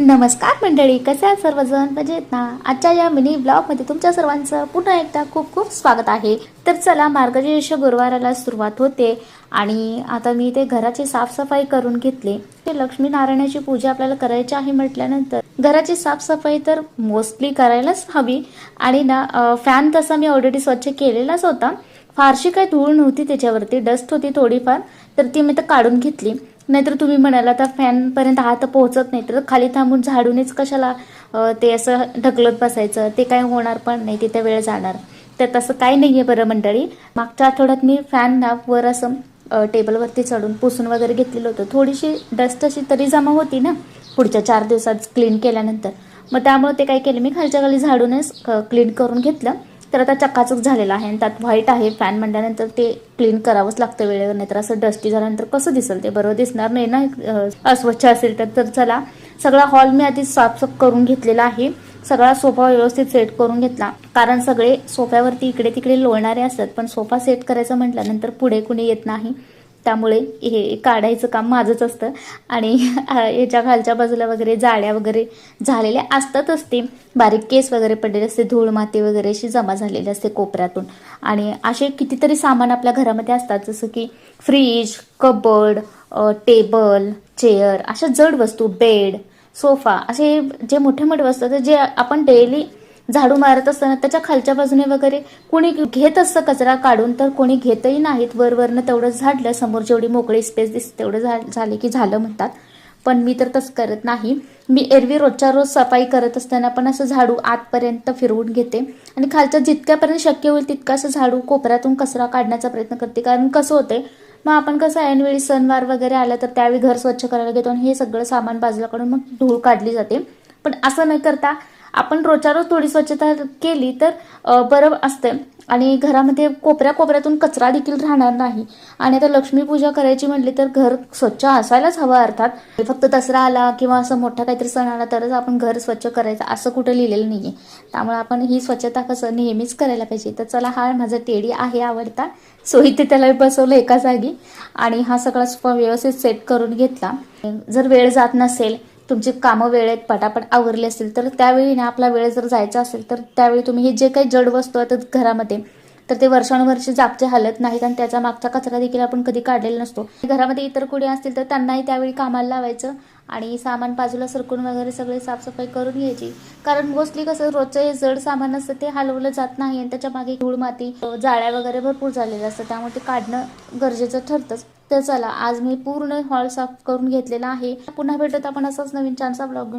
नमस्कार मंडळी कसे आहात सर्वजण? मजेत ना? आजच्या या मिनी ब्लॉगमध्ये तुमच्या सर्वांचं पुन्हा एकदा खूप खूप स्वागत आहे. तर चला मार्गशीर्ष गुरुवाराला सुरुवात होते आणि आता मी ते घराची साफसफाई करून घेतली. ते लक्ष्मीनारायणाची पूजा आपल्याला करायची आहे म्हटल्यानंतर घराची साफसफाई तर मोस्टली करायलाच हवी. आणि ना फॅन तसा मी ऑलरेडी स्वच्छ केलेलाच होता. फारशी काही धूळ नव्हती त्याच्यावरती डस्ट होती थोडीफार तर ती मी तर काढून घेतली. नाहीतर तुम्ही म्हणाल आता फॅनपर्यंत हात पोहोचत नाही तर खाली थांबून झाडूनच कशाला ते असं ढकलत बसायचं? ते काय होणार पण नाही तिथे वेळ जाणार. तर तसं काय नाही आहे बरं मंडळी. मागच्या आठवड्यात मी फॅन ना वर असं टेबलवरती चढून पुसून वगैरे घेतलेलं होतं. थोडीशी डस्ट अशी तरी जमा होती ना पुढच्या चार दिवसात क्लीन केल्यानंतर. मग त्यामुळे ते काय केलं मी खालच्या खाली झाडूनच क्लीन करून घेतलं. तर आता चकाचक झालेला आहे आणि त्यात व्हाईट आहे. फॅन म्हणल्यानंतर ते क्लीन करावंच लागतं वेळेवर नाहीतर असं डस्टी झाल्यानंतर कसं दिसेल ते? बरोबर दिसणार नाही ना? अस्वच्छ असेल तर तर चला. सगळा हॉल मी आधी साफसफ करून घेतलेला आहे. सगळा सोफा व्यवस्थित सेट करून घेतला. कारण सगळे सोफ्यावरती इकडे तिकडे लोळणारे असतात. पण सोफा सेट करायचं म्हटल्यानंतर पुढे कुणी येत नाही. त्यामुळे हे काढायचं काम माझंच असतं. आणि याच्या खालच्या बाजूला वगैरे जाळ्या वगैरे झालेल्या असतातच ते बारीक केस वगैरे पडलेले असते धूळ माती वगैरे अशी जमा झालेली असते कोपऱ्यातून. आणि असे कितीतरी सामान आपल्या घरामध्ये असतात जसं की फ्रीज कबर्ड टेबल चेअर अशा जड वस्तू बेड सोफा असे जे मोठे मोठे वस्तू असतात जे आपण डेली झाडू मारत असताना त्याच्या खालच्या बाजूने वगैरे कोणी घेत असतं कचरा काढून तर कोणी घेतही नाहीत. वरवरनं तेवढं झाडलं. समोर जेवढी मोकळी स्पेस दिसते तेवढं झा- झाले की झालं म्हणतात. पण मी तर तसं करत नाही. मी एरवी रोजच्या रोज सफाई करत असताना पण असं झाडू आतपर्यंत फिरवून घेते. आणि खालच्या जितक्यापर्यंत शक्य होईल तितकं असं झाडू कोपऱ्यातून कचरा काढण्याचा प्रयत्न करते. कारण कसं होतंय मग आपण कसं ऐनवेळी सणवार वगैरे आलं तर त्यावेळी घर स्वच्छ करायला घेतो आणि हे सगळं सामान बाजूला काढून मग धूळ काढली जाते. पण असं न करता आपण रोजच्या रोज थोडी स्वच्छता केली तर बरं असतं आणि घरामध्ये कोपऱ्या कोपऱ्यातून कचरा देखील राहणार नाही. आणि आता लक्ष्मीपूजा करायची म्हटली तर घर स्वच्छ असायलाच हवं अर्थात. फक्त दसरा आला किंवा असं मोठा काहीतरी सण आला तरच आपण घर स्वच्छ करायचं असं कुठं लिहिलेलं नाहीये. त्यामुळे आपण ही स्वच्छता कसं नेहमीच करायला पाहिजे. तर चला हा माझा टेडी आहे आवडता. सो इथे त्याला बसवलं एका जागी. आणि हा सगळा व्यवस्थित सेट करून घेतला. जर वेळ जात नसेल तुमची कामं वेळेत पटापट आवरली असतील तर त्यावेळी ना आपला वेळ जर जायचा असेल तर त्यावेळी तुम्ही हे जे काही जड वस्तू आहेत घरामध्ये तर ते वर्षानुवर्षे जागचे हालत नाहीत आणि त्याचा मागचा कचरा देखील आपण कधी काढलेला नसतो. घरामध्ये इतर कुणी असतील तर त्यांनाही त्यावेळी कामाला लावायचं आणि सामान बाजूला सरकून वगैरे सगळे साफसफाई करून घ्यायची. कारण मोस्टली कसं रोजचं हे जड सामान असतं ते हलवलं जात नाही आणि त्याच्यामागे धूळ माती जाळ्या वगैरे भरपूर झालेल्या असतात. त्यामुळे ते काढणं गरजेचं ठरतंच. तर चला आज मी पूर्ण हॉल साफ करून घेतलेला आहे. पुन्हा भेटत आपण असाच नवीन छानसा ब्लॉग